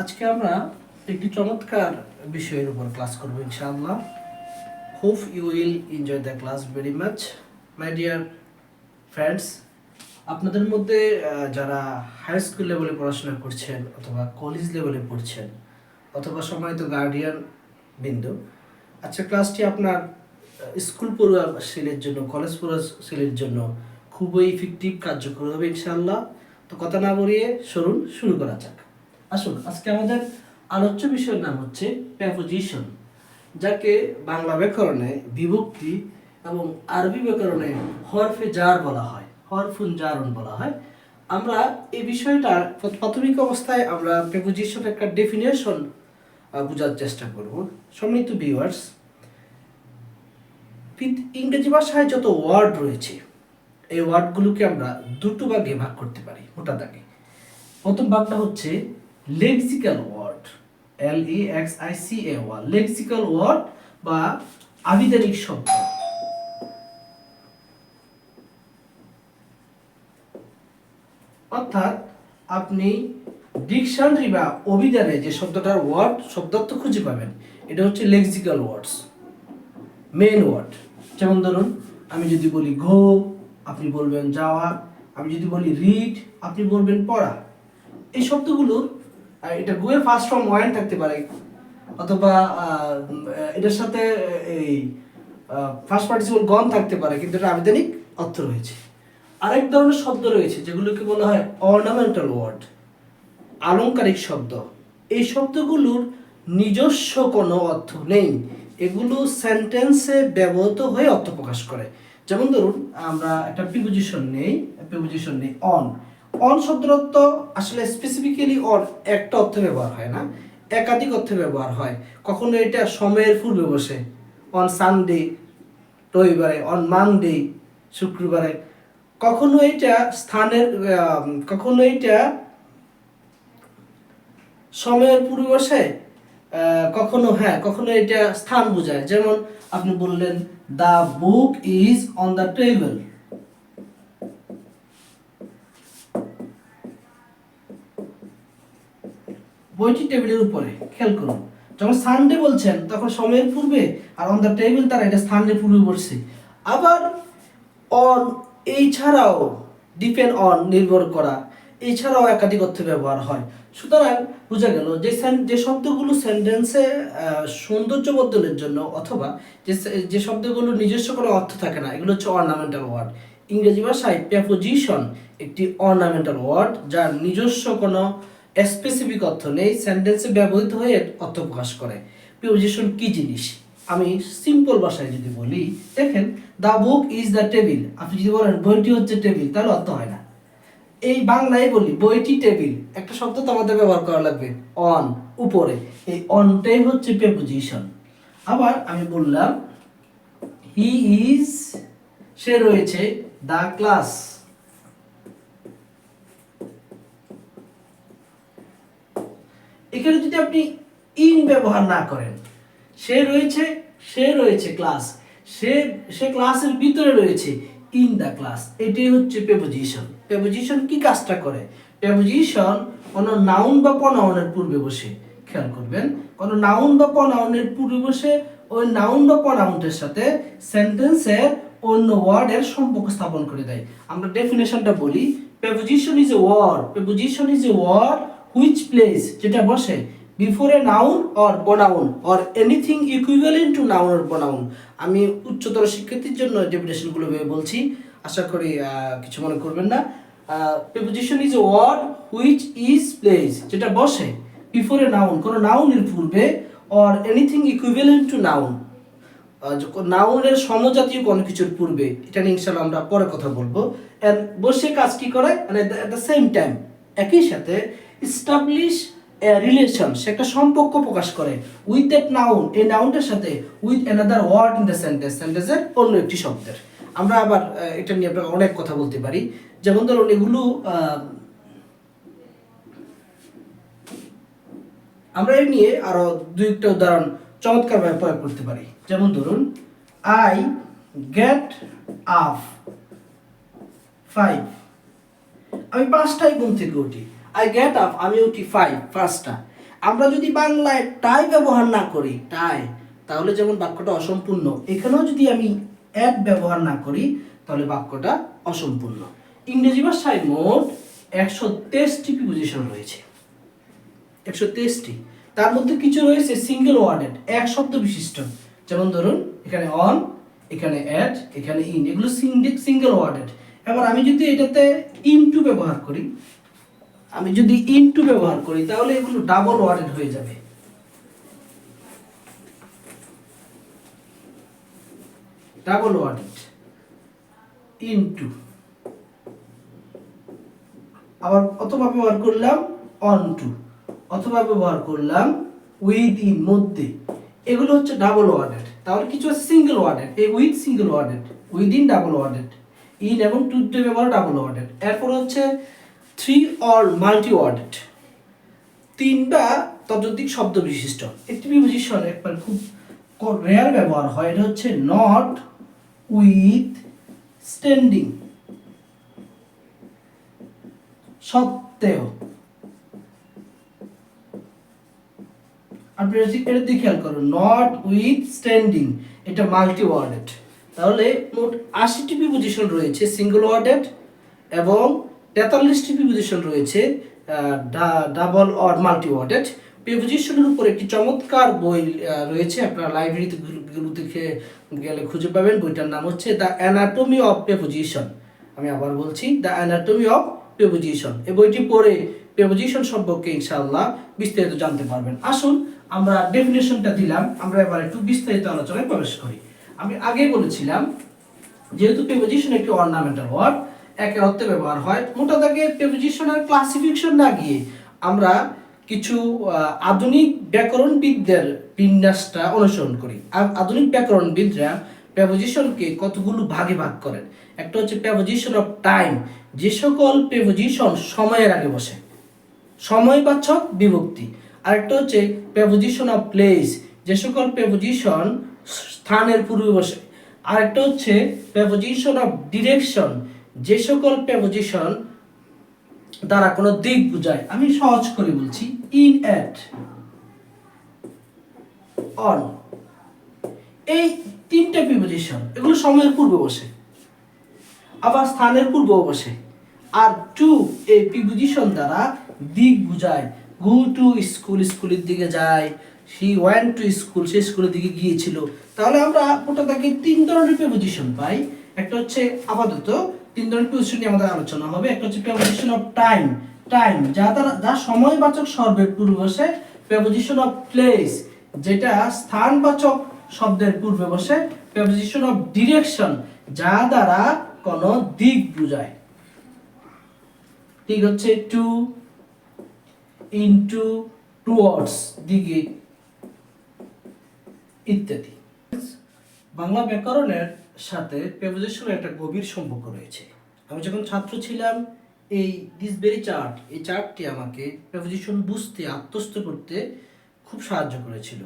আজকে আমরা একটি চমৎকার বিষয়ের উপর ক্লাস করব, ইনশাআল্লাহ। Hope you will enjoy the class very much my dear friends আপনাদের মধ্যে যারা হাই স্কুল লেভেলে পড়াশোনা করছেন অথবা কলেজ লেভেলে পড়ছেন, অথবা সময়ত গার্ডিয়ান বিন্দু আচ্ছা ক্লাসটি আপনার স্কুল পড়ুয়া শ্রেণির জন্য কলেজ পড়ুয়া শ্রেণির জন্য খুবই ইফেক্টিভ কার্যকর হবে, ইনশাআল্লাহ। তো কথা না বলিয়ে সরুন শুরু করা যাক। আসুন, আজকে আমাদের আলোচ্য বিষয়ের নাম হচ্ছে প্যাপোজিশন যাকে বাংলা ব্যাকরণে বিভক্তি এবং আরবি ব্যাকরণে হরফে জার বলা হয়, হরফুন জারন বলা হয়। আমরা এই বিষয়টা প্রাথমিক অবস্থায় আমরা প্রেপোজিশন একটা ডেফিনেশন বোঝার চেষ্টা করব। সম্মিলিত ভিউয়ার্স ইংরেজি ভাষায় যত ওয়ার্ড রয়েছে, এই ওয়ার্ডগুলোকে আমরা দুটো ভাগে ভাগ করতে পারি, মোটা দাগে। প্রথম ভাগটা হচ্ছে lexical word L E X I C A word lexical word বা আবিধানিক শব্দ। অর্থাৎ আপনি ডিকশনারি বা অভিধানে যে শব্দটার ওয়ার্ড শব্দার্থ খুঁজে পাবেন, এটা হচ্ছে লেক্সিক্যাল ওয়ার্ডস মেন ওয়ার্ড যেমন ধরুন, আমি যদি বলি ঘো, আপনি বলবেন যাওয়া, আমি যদি বলি রিড আপনি বলবেন পড়া। এই শব্দগুলোর এটা গোয়ের ফার্স্ট ফর্ম ওয়ান থাকতে পারে। অথবা এটার সাথে এই ফার্স্ট পার্টিসিপল গন থাকতে পারে, কিন্তু এটা আবেদনিক অর্থ রয়েছে। আরেক ধরনের শব্দ রয়েছে, যেগুলোকে বলা হয় অর্নামেন্টাল ওয়ার্ড আলংকারিক শব্দ। এই শব্দগুলোর নিজস্ব কোনো অর্থ নেই। এগুলো সেন্টেন্সে ব্যবহৃত হয়ে অর্থ প্রকাশ করে। যেমন ধরুন, আমরা একটা প্রিপোজিশন নেই প্রিপোজিশন নেই অন অন শব্দের অর্থ আসলে স্পেসিফিক্যালি অন একটা অর্থে ব্যবহার হয় না, একাধিক অর্থে ব্যবহার হয়। কখনো এটা সময়ের পূর্বে বসে অন সানডে রবিবারে অন মানডে শুক্রবারে। কখনো এটা স্থানের কখনো এটা সময়ের পূর্বে বসে কখনো হ্যাঁ কখনো এটা স্থান বোঝায়। যেমন আপনি বললেন the book is on the table বইটি টেবিলের উপরে, খেয়াল করুন। যখন সানডে বলছেন, তখন সময়ের পূর্বে আর অন দ্য টেবিল তারা এটা স্থানের পূর্বে বসছে আবার অন এই ছাড়াও ডিপেন্ড অন নির্ভর করা, এছাড়াও একাধিক অর্থে ব্যবহার হয়। সুতরাং বোঝা গেল যে যে শব্দগুলো সেন্টেন্সে সৌন্দর্য বর্ধনের জন্য অথবা যে যে শব্দগুলো নিজস্ব কোনো অর্থ থাকে না, এগুলো হচ্ছে অর্নামেন্টাল ওয়ার্ড ইংরেজি ভাষায় প্যাপোজিশন একটি অর্নামেন্টাল ওয়ার্ড যার নিজস্ব কোনো স্পেসিফিক অর্থ নেই সেন্টেন্সে ব্যবহৃত হয়ে অর্থ প্রকাশ করে। প্রিপোজিশন কি জিনিস? আমি সিম্পল ভাষায় যদি বলি, দেখেন the book is the table আপনি যদি বলেন, বইটি হচ্ছে টেবিল তাহলে অর্থ হয় না। এই বাংলায় বলি, বইটি টেবিল একটা শব্দ তো আমাদের ব্যবহার করা লাগবে অন উপরে। এই অনটাই হচ্ছে প্রেপোজিশন আবার আমি বললাম হি ইজ সে রয়েছে দ্য ক্লাস এখানে যদি আপনি ইন ব্যবহার না করেন, সে রয়েছে সে রয়েছে ক্লাস সে সে ক্লাসের ভিতরে রয়েছে ইন দ্য ক্লাস এটাই হচ্ছে প্রেপোজিশন প্রেপোজিশন কি কাজটা করে? প্রেপোজিশন কোনো নাউন বা প্রনাউনের পূর্বে বসে, খেয়াল করবেন, কোনো নাউন বা প্রনাউনের পূর্বে বসে, ওই নাউন বা প্রনাউনটার সাথে সেন্টেন্সের অন্য ওয়ার্ডের সম্পর্ক স্থাপন করে দেয়। আমরা ডেফিনেশনটা বলি preposition is a word preposition is a word which place যেটা বসে? Before a noun or pronoun or anything equivalent to noun or pronoun আমি উচ্চতর শিক্ষার্থীর জন্য ডেফিনেশনগুলো ভেবে বলছি, আশা করি কিছু মনে করবেন না। Preposition is a word which is place যেটা বসে। বিফোর এ নাউন কোনো নাউনের পূর্বে or anything equivalent to noun নাউনের সমজাতীয় কোনো কিছুর পূর্বে, এটা নিয়ে ইনশাল্লাহ আমরা পরে কথা বলব। বসে কাজ কি করে? মানে অ্যাট দ্য সেম টাইম একই সাথে ইস্টাবলিশ রিলেশন সে একটা সম্পর্ক প্রকাশ করে উইথ দ্যাট নাউন এই নাউনটার সাথে with another word in the sentence সেন্টেন্সের অন্য একটি শব্দের। আমরা আবার এটা নিয়ে আপনাকে অনেক কথা বলতে পারি। যেমন ধরুন, এগুলো আমরা এই নিয়ে আরও দুই একটা উদাহরণ চমৎকারভাবে প্রয়োগ করতে পারি। যেমন ধরুন আই গেট আপ ফাইভ আমি পাঁচটায় ঘুম থেকে উঠি। আই গেট আপ আমি উঠি ফাইভ পাঁচটা আমরা যদি বাংলায় টাই ব্যবহার না করি টাই তাহলে যেমন বাক্যটা অসম্পূর্ণ, এখানেও যদি আমি অ্যাড ব্যবহার না করি, তাহলে বাক্যটা অসম্পূর্ণ। ইংরেজি ভাষায় মোট একশো তেইশটি প্রিপোজিশন রয়েছে। একশো তেইশটি। তার মধ্যে কিছু রয়েছে সিঙ্গেল ওয়ার্ডেড এক শব্দ বিশিষ্ট। যেমন ধরুন, এখানে অন এখানে অ্যাড এখানে ইন এগুলো সিঙ্গেল ওয়ার্ডেড এবার আমি যদি এটাতে ইন টু ব্যবহার করি আমি যদি ইনটু ব্যবহার করি, তাহলে এগুলো ডাবল ওয়ার্ডেড হয়ে যাবে। ডাবল ওয়ার্ডেড ইনটু আবার অথবা ব্যবহার করলাম অন টু অথবা ব্যবহার করলাম উইথ ইন মধ্যে। এগুলো হচ্ছে ডাবল ওয়ার্ডেড তাহলে কিছু আছে সিঙ্গেল ওয়ার্ডেড এই with single worded with in double worded in এবং টু ব্যবহার ডাবল ওয়ার্ডেড এরপর হচ্ছে থ্রি অর মাল্টি ওয়ার্ডেড তিন বা ততোধিক শব্দ বিশিষ্ট। একটি প্রিপোজিশন একবার খুব রেয়ার ব্যবহার হয়, এটা হচ্ছে নট উইথ স্ট্যান্ডিং সত্ত্বেও। আপনি এটা দিয়ে খেয়াল করুন নট উইথ স্ট্যান্ডিং এটা মাল্টি ওয়ার্ডেড তাহলে মোট আশিটি প্রিপোজিশন রয়েছে সিঙ্গেল ওয়ার্ডেড এবং তেতাল্লিশটি প্রিপোজিশন রয়েছে ডাবল অর মাল্টি ওয়ার্ডেড প্রিপোজিশনের উপর একটি চমৎকার বই রয়েছে, আপনারা লাইব্রেরিতে গুলোতে খে- গেলে খুঁজে পাবেন। বইটার নাম হচ্ছে দ্য অ্যানাটমি অফ প্রেপোজিশন আমি আবার বলছি দ্য অ্যানাটমি অফ প্রেপোজিশন এই বইটি পড়ে প্রেপোজিশন সম্পর্কে ইনশাআল্লাহ বিস্তারিত জানতে পারবেন। আসুন, আমরা ডেফিনেশনটা দিলাম, আমরা এবার একটু বিস্তারিত আলোচনায় প্রবেশ করি। আমি আগে বলেছিলাম, যেহেতু প্রেপোজিশন একটি অর্নামেন্টাল ওয়ার্ড একের অর্থে ব্যবহার হয়। মোটা দাগে প্রেপোজিশনের ক্লাসিফিকেশন না গিয়ে আমরা কিছু আধুনিক ব্যাকরণবিদদের বিন্যাসটা অনুসরণ করি। আ- আধুনিক ব্যাকরণবিদরা প্রেপোজিশনকে কতগুলো ভাগে ভাগ করেন? একটা হচ্ছে প্রেপোজিশন অফ টাইম যে সকল প্রেপোজিশন সময়ের আগে বসে। সময়বাচক বিভক্তি। আরেকটা হচ্ছে প্রেপোজিশন অফ প্লেস যে সকল প্রেপোজিশন স্থানের পূর্বে বসে। আরেকটা হচ্ছে প্রেপোজিশন অফ ডিরেকশন যে সকল প্রেপোজিশন দ্বারা কোনো দিক বোঝায়, আমি সহজ করে বলছি ইন অ্যাট অন এই তিনটা প্রিপোজিশন এগুলো সময়ের পূর্বে বসে, আবার স্থানের পূর্বেও বসে। আর টু এই প্রিপোজিশন দ্বারা দিক বুঝায় গো টু স্কুল স্কুলের দিকে যায় সি ওয়ান টু স্কুল সে স্কুলের দিকে গিয়েছিল। তাহলে আমরা ওটা থেকে তিন ধরনের প্রিপোজিশন পাই, একটা হচ্ছে আপাতত তিন ধরনের প্রিপোজিশন নিয়ে আমাদের আলোচনা হবে। একটা হচ্ছে প্রিপোজিশন অফ টাইম টাইম যা দ্বারা যা সময়বাচক শব্দের পূর্বে বসে প্রিপোজিশন অফ প্লেস যেটা স্থানবাচক শব্দের পূর্বে বসে প্রিপোজিশন অফ ডিরেকশন যা দ্বারা কোনো দিক বোঝায়। দিক হচ্ছে টু ইনটু টুয়ার্ডস দিকে ইত্যাদি। বাংলা ব্যাকরণের সাথে প্রেপোজিশনের একটা গভীর সম্পর্ক রয়েছে। আমি যখন ছাত্র ছিলাম, এই দিস ভেরি চার্ট এই চার্টটি আমাকে প্রেপোজিশন বুঝতে, আত্মস্থ করতে খুব সাহায্য করেছিল।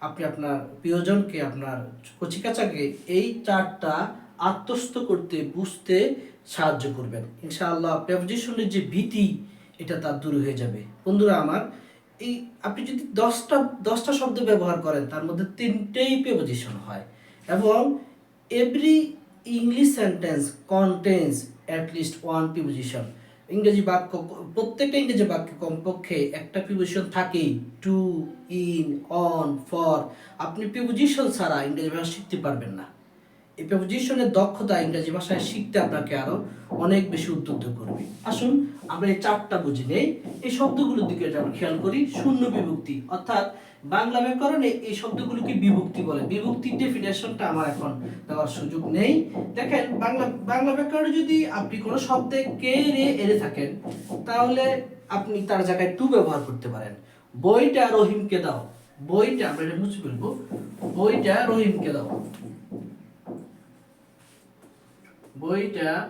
আপনি আপনার প্রিয়জনকে, আপনার কচিকাচাকে এই চার্টটা আত্মস্থ করতে, বুঝতে সাহায্য করবেন। ইনশাআল্লাহ প্রেপোজিশনের যে ভীতি, এটা তার দূর হয়ে যাবে। বন্ধুরা আমার, এই আপনি যদি দশটা দশটা শব্দ ব্যবহার করেন, তার মধ্যে তিনটেই প্রেপোজিশন হয়। এবং every English sentence contains at least one preposition ইংরেজি বাক্য প্রত্যেকটা ইংরেজি বাক্যে কমপক্ষে একটা প্রিপোজিশন থাকেই। টু ইন অন ফর আপনি প্রিপোজিশন ছাড়া ইংরেজি ভাষা শিখতে পারবেন না। এই প্রেপোজিশনের দক্ষতা ইংরেজি ভাষায় শিখতে আপনাকে আরও অনেক বেশি উদ্বুদ্ধ করবে। আসুন, আমরা এই চারটা বুঝে নেই। এই শব্দগুলোর দিকে আমরা খেয়াল করি। শূন্য বিভক্তি, অর্থাৎ বাংলা ব্যাকরণে এই শব্দগুলোকে বিভক্তি বলে। বিভক্তির ডেফিনেশনটা আমার এখন দেওয়ার সুযোগ নেই। দেখেন, বাংলা বাংলা ব্যাকরণে যদি আপনি কোনো শব্দে কে, রে, এরে থাকেন, তাহলে আপনি তার জায়গায় টু ব্যবহার করতে পারেন। বইটা রহিমকে দাও। বইটা, আমরা এটা মুছে ফেলব। বইটা রহিমকে দাও। বইটা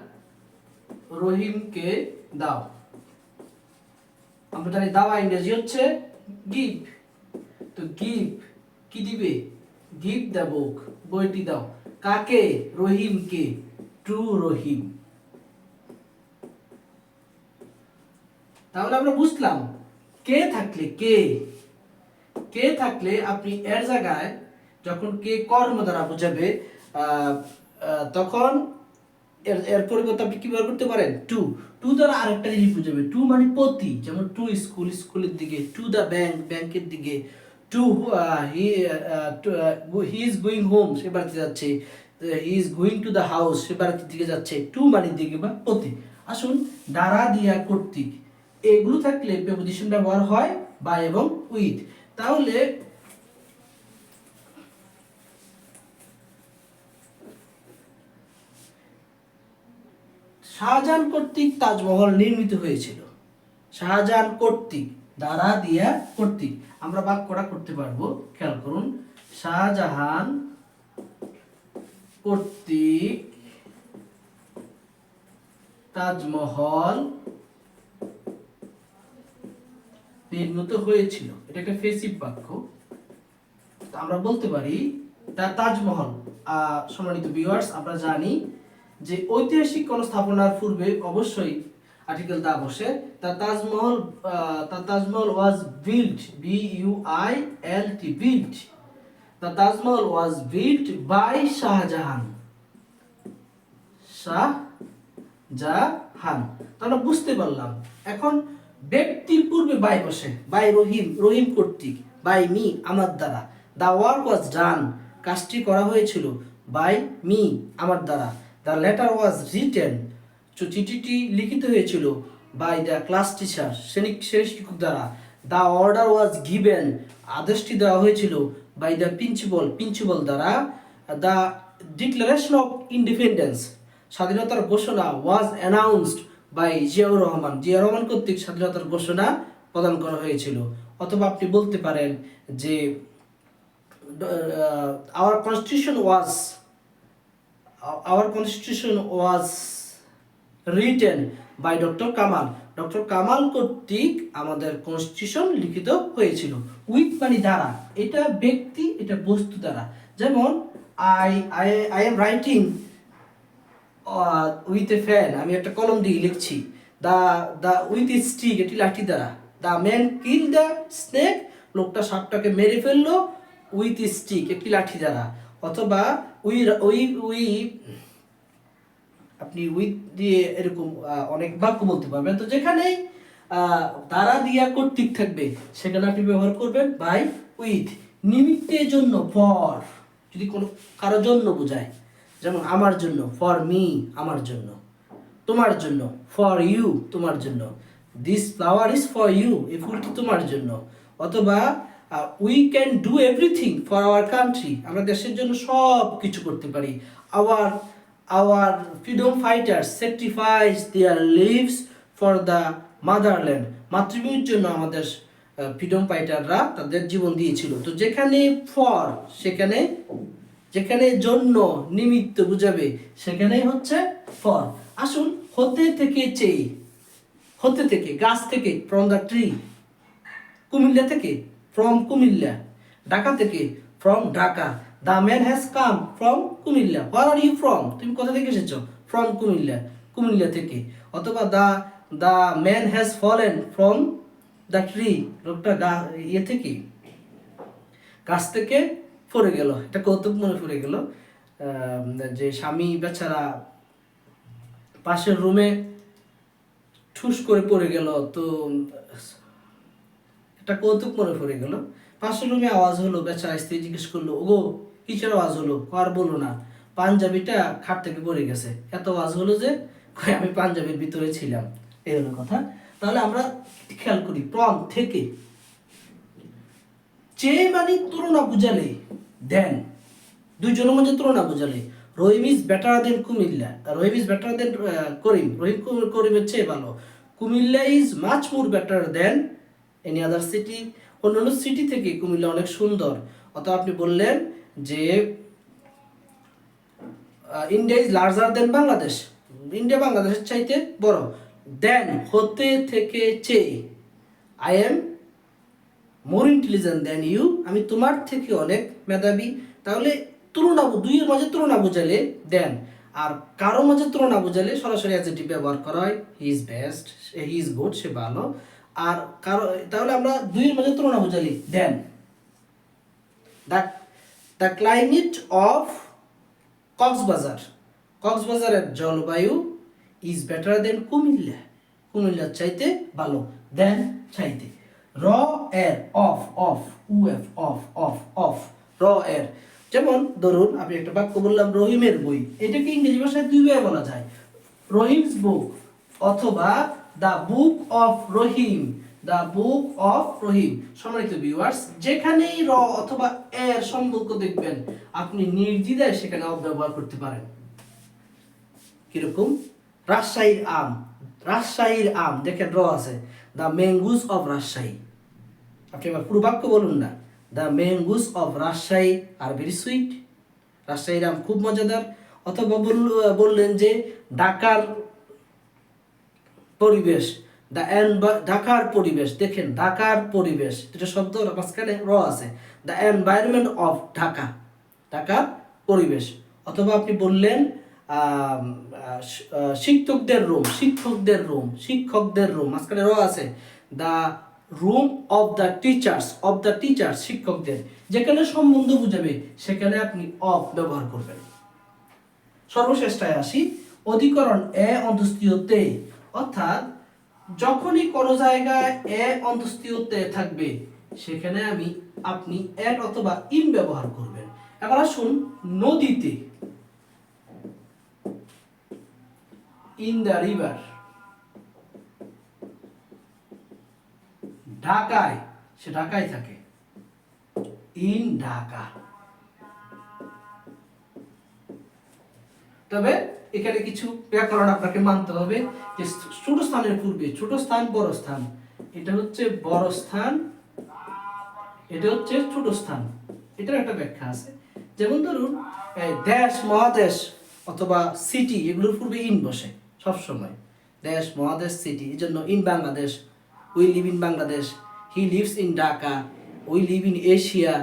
রহিমকে দাও। আমরা জানি দাওয়া ইংরেজি হচ্ছে গিভ। তো গিভ কি দিবে? গিভ দ্য বুক, বইটি দাও। কাকে? রহিমকে। টু রহিম। তাহলে আমরা বুঝলাম, কে থাকলে কে? কে থাকলে আপনি এর জায়গায় যখন কে কর্ম দ্বারা বোঝাবে তখন এর এর পরিবর্তে আপনি কি ব্যবহার করতে পারেন? টু। টু দ্বারা আরেকটা জিনিস বুঝাবে। টু মানে প্রতি যেমন টু স্কুল, স্কুলের দিকে, টু দ্য ব্যাংক, ব্যাংকের দিকে to he he is going home সে বাড়িতে যাচ্ছে। He is going to the house সে বাড়িতে দিকে যাচ্ছে। টু মানে দিকে বা প্রতি আসুন, দ্বারা দিয়া কর্তৃক। এগুলো থাকলে প্রেপোজিশন ব্যবহার হয় বা এবং উইথ তাহলে, শাহজাহান কর্তৃক তাজমহল নির্মিত হয়েছিল। শাহজাহান কর্তৃক। দ্বারা দিয়া কর্তৃক আমরা বাক্যটা করতে পারব। খেয়াল করুন। শাহজাহান কর্তৃক তাজমহল নির্মিত হয়েছিল। এটা একটা ফেসিভ বাক্য। আমরা বলতে পারি তা তাজমহল। সম্মানিত ভিউয়ার্স আমরা জানি যে ঐতিহাসিক কোন স্থাপনার পূর্বে অবশ্যই আর্টিকেল দা বসে। তা তাজমহল আহ, তা Taj Mahal was built B U I L T built the Taj Mahal was built by Shah Jahan. Shah Jahan তো আমরা বুঝতে পারলাম। এখন ব্যক্তির পূর্বে বাই বসে বাই রহিম রহিম কর্তৃক বাই মি আমার দ্বারা। দ্য ওয়ার্ক ওয়াজ ডান কাজটি করা হয়েছিল বাই মি আমার দ্বারা। দ্য লেটার ওয়াজ রিটেন চিঠিটি লিখিত হয়েছিল বাই দ্য ক্লাস টিচার শ্রেণি শিক্ষক দ্বারা দ্য অর্ডার ওয়াজ গিভেন আদেশটি দেওয়া হয়েছিল বাই দ্য প্রিন্সিপাল প্রিন্সিপাল দ্বারা দ্য ডিক্লারেশন অফ ইন্ডিপেন্ডেন্স স্বাধীনতার ঘোষণা was announced by Ziaur Rahman. Zia Rahman কর্তৃক স্বাধীনতার ঘোষণা প্রদান করা হয়েছিল। অথবা আপনি বলতে পারেন যে our constitution was our constitution was written by doctor Kamal doctor Kamal কর্তৃক আমাদের কনস্টিটিউশন লিখিত হয়েছিল। উইথ মানে দ্বারা। এটা ব্যক্তি, এটা বস্তু দ্বারা। যেমন I I I am writing with a pen আমি একটা কলম দিয়ে লিখছি। দা দা উইথ স্টিক এটি লাঠি দ্বারা। The man kill the snake লোকটা সাপটাকে মেরে ফেলল। উইথ স্টিক একটি লাঠি দ্বারা। অথবা উই উই উই আপনি উইথ দিয়ে এরকম অনেক বাক্য বলতে পারবেন। তো যেখানেই দ্বারা দিয়া কর্তৃক থাকবে, সেখানে আপনি ব্যবহার করবেন বাই উইথ নিমিত্তের জন্য ফর যদি কোনো, কারও জন্য বোঝায়। যেমন, আমার জন্য ফর মি আমার জন্য। তোমার জন্য ফর ইউ তোমার জন্য। This flower is for you এই ফুলটি তোমার জন্য। অথবা we can do everything for our country আমরা দেশের জন্য সব কিছু করতে পারি। Our our freedom fighters sacrifice their lives for the motherland মাতৃভূমির জন্য আমাদের ফ্রিডম ফাইটাররা তাদের জীবন দিয়েছিল। তো যেখানে ফর সেখানে, যেখানে জন্য নিমিত্ত বুঝাবে, সেখানেই হচ্ছে ফর আসুন, হতে থেকে চেয়ে, হতে থেকে, গাছ থেকে ফ্রম দ্য ট্রি কুমিল্লা থেকে ফ্রম কুমিল্লা, ঢাকা থেকে from Dhaka. The man has come from Comilla where are you from তুমি কোথা থেকে এসেছ? ফ্রম কুমিল্লা কুমিল্লা থেকে। অথবা the the man has fallen from the tree লোকটা গা ইয়ে থেকে। গাছ থেকে পড়ে গেল। এটা কৌতুক মনে পড়ে গেল। যে স্বামী বেচারা পাশের রুমে ঠুস করে পড়ে গেল। তো একটা কৌতুক মনে পড়ে গেল। পাশের রুমে আওয়াজ হলো, বেচারা স্ত্রী জিজ্ঞেস করল, ওগো কিসের আওয়াজ হলো আর বলো না, পাঞ্জাবিটা খাট থেকে পড়ে গেছে। এত আওয়াজ হলো যে আমি পাঞ্জাবির ভিতরে ছিলাম। এই হলো কথা। তাহলে আমরা খেয়াল করি প্রম থেকে চেয়ে মানে তুলনা বুঝালে, দেন, দুইজনের মধ্যে তুলনা বুঝালে, Rahim is better than Comilla, Rahim is better than Karim. Rahim করিমের চেয়ে ভালো। Comilla is much more better than any other city অন্যান্য সিটি থেকে কুমিল্লা অনেক সুন্দর। অথবা আপনি বললেন যে India is larger than Bangladesh India বাংলাদেশের চাইতে বড়। দেন হতে থেকে চেয়ে I am more intelligent than you আমি তোমার থেকে অনেক মেধাবী। তাহলে তুলনা দুইয়ের মাঝে তুলনা বোঝালে দেন আর কারও মাঝে তুলনা বোঝালে সরাসরি অ্যাজেটিভ ব্যবহার করা হয় he is best he is good সে ভালো। আর কারও তাহলে আমরা দুইয়ের মাঝে তুলনা বোঝালি than the the climate of Cox's Bazar. কক্সবাজারের জলবায়ু ইজ বেটার দেন কুমিল্লা। কুমিল্লার চাইতে ভালো। দেন চাইতে। র এর of of of of of of র এর যেমন ধরুন, আমি একটা বাক্য বললাম, রহিমের বই। এটাকে ইংরেজি ভাষায় দুই দুইভাবে বলা যায়। রহিমস বুক অথবা the book of Rahim the book of Rahim. সম্মানিত ভিউয়ার্স, যেখানেই র অথবা এর সম্পর্ক দেখবেন, আপনি নির্দ্বিধায় সেখানে অফ ব্যবহার করতে পারেন। কীরকম? রাজশাহীর আম। রাজশাহীর আম, দেখেন র আছে। অফ রাজশাহী। আপনি পুরো বাক্য বলুন না। The mangoes of Rajshahi, are very sweet রাজশাহীর আম খুব মজাদার। অথবা বলল- বললেন যে, ঢাকার পরিবেশ। দ্য ঢাকার পরিবেশ, দেখেন ঢাকার পরিবেশ এটা শব্দ মাঝখানে র আছে। দ্য এনভায়রনমেন্ট অফ ঢাকা ঢাকার পরিবেশ। অথবা আপনি বললেন শিক্ষকদের রুম শিক্ষকদের রুম শিক্ষকদের রুম, মাঝখানে র আছে। The room of the teachers of the teachers শিক্ষকদের। যেখানে সম্বন্ধ বুঝাবে, সেখানে আপনি অফ ব্যবহার করবেন। সর্বশেষটায় আসি, অধিকরণ এ অন্তস্তীয়তে অর্থাৎ যখনই কোনো জায়গায় এ অন্তস্তীয়তে থাকবে, সেখানে আমি আপনি এট অথবা ইন ব্যবহার করবেন। এবার আসুন নদীতে। In the river. ঢাকায়, সে ঢাকায় থাকে। ইন ঢাকা। তবে এখানে কিছু ব্যাকরণ আপনাকে মানতে হবে যে ছোট স্থানের পূর্বে, ছোট স্থান, বড় স্থান। এটা হচ্ছে বড় স্থান, এটা হচ্ছে ছোট স্থান। এটার একটা ব্যাখ্যা আছে। যেমন ধরুন দেশ, মহাদেশ অথবা সিটি এগুলোর পূর্বে ইন বসে সব সময় দেশ, মহাদেশ সিটি এই জন্য in Bangladesh we live in Bangladesh he lives in Dhaka we live in Asia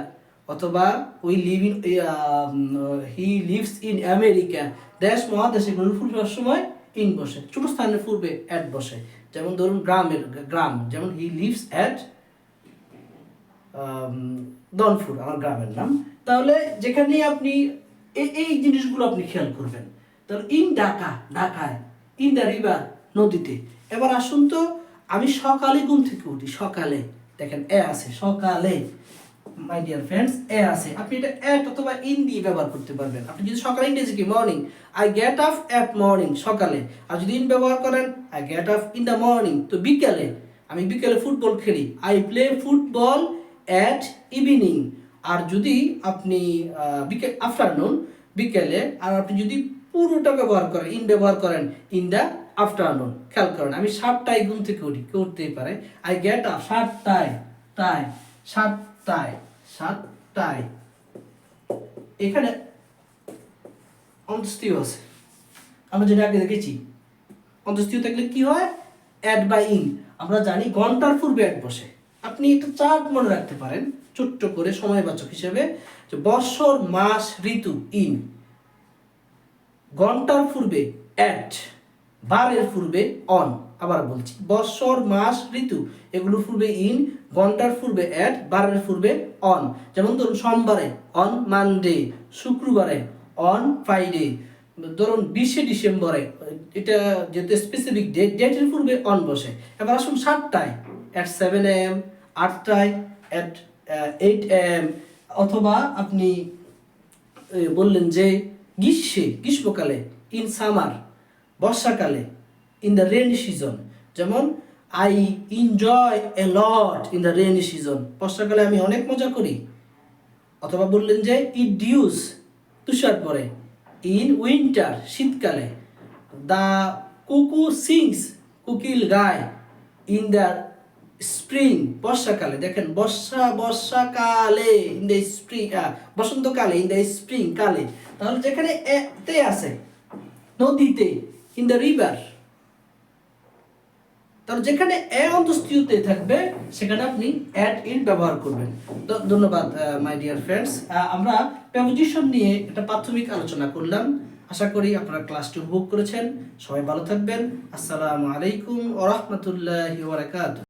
অথবা we live in he lives in America দেশ, মহাদেশ এগুলোর পূর্বে সবসময় ইন বসে, ছোট স্থানের পূর্বে অ্যাট বসে। যেমন ধরুন গ্রামের, গ্রাম, যেমন হি লিভস অ্যাট দনফুর আমার গ্রামের নাম। তাহলে যেখানে আপনি এই জিনিসগুলো আপনি খেয়াল করবেন। তাহলে ইন ঢাকা, ঢাকায়, ইন দ্য রিভার নদীতে। এবার আসুন তো, আমি সকালে ঘুম থেকে উঠি, সকালে। দেখেন, এ আছে, সকালে। মাই ডিয়ার ফ্রেন্ডস এ আছে। আপনি এটা অ্যাট অথবা ইন দিয়ে ব্যবহার করতে পারবেন। আপনি যদি সকালে ইংরেজি কি? Morning I get up at morning সকালে। আর যদি ইন ব্যবহার করেন I get up in the morning তো বিকেলে। আমি বিকেলে ফুটবল খেলি। I play football at evening আর যদি আপনি বিকেল আফটারনুন বিকেলে। আর আপনি যদি পুরোটা ব্যবহার করেন ইন ব্যবহার করেন ইন দ্য আফটারনুন খেয়াল করেন, আমি সাতটায় ঘুম থেকে উঠি। করতেই পারে। আই গেট আপ সাতটায় টায় সাতটায়। সাতটায়। এখানে অন্তস্তীয় আছে। আমরা যেটা আগে দেখেছি অন্তস্তীয় থাকলে কি হয়? অ্যাড বাই ইন আমরা জানি ঘণ্টার পূর্বে অ্যাড বসে। আপনি একটা চার্ট মনে রাখতে পারেন, ছোট্ট করে সময়বাচক হিসেবে, যে বৎসর, মাস, ঋতু ইন ঘণ্টার পূর্বে অ্যাট বারের পূর্বে অন আবার বলছি। বৎসর, মাস, ঋতু, এগুলো পূর্বে ইন ঘণ্টার পূর্বে অ্যাট বারের পূর্বে অন যেমন ধরুন সোমবারে অন মানডে শুক্রবারে অন ফ্রাইডে ধরুন বিশে ডিসেম্বরে, এটা যেহেতু স্পেসিফিক ডেট ডেটের পূর্বে অন বসে। এবার আসুন সাতটায় অ্যাট সেভেন এম আটটায় অ্যাট এইট এম অথবা আপনি বললেন যে গ্রীষ্মে, গ্রীষ্মকালে ইন সামার বর্ষাকালে ইন দ্য রেনি সিজন যেমন I enjoy a lot in the rainy season বর্ষাকালে আমি অনেক মজা করি। অথবা বললেন যে ইট ডিউস তুষার পরে। ইন উইন্টার শীতকালে দ্য কুকু সিংস কুকিল গায়। ইন দ্য স্প্রিং বর্ষাকালে, দেখেন, বর্ষা, বর্ষাকালে ইন দ্য স্প্রিং বসন্তকালে ইন দ্য স্প্রিং কালে। তাহলে যেখানে এ তে আছে, নদীতে ইন দ্য রিভার তাহলে যেখানে এ অন্তস্থিতিতে থাকবে, সেখানে আপনি অ্যাড ইন ব্যবহার করবেন। তো ধন্যবাদ মাই ডিয়ার ফ্রেন্ডস আমরা প্রেপোজিশন নিয়ে একটা প্রাথমিক আলোচনা করলাম। আশা করি আপনারা ক্লাসটি উপভোগ করেছেন। সবাই ভালো থাকবেন। আসসালামু আলাইকুম ওয়া রাহমাতুল্লাহি ওয়া বারাকাতুহু।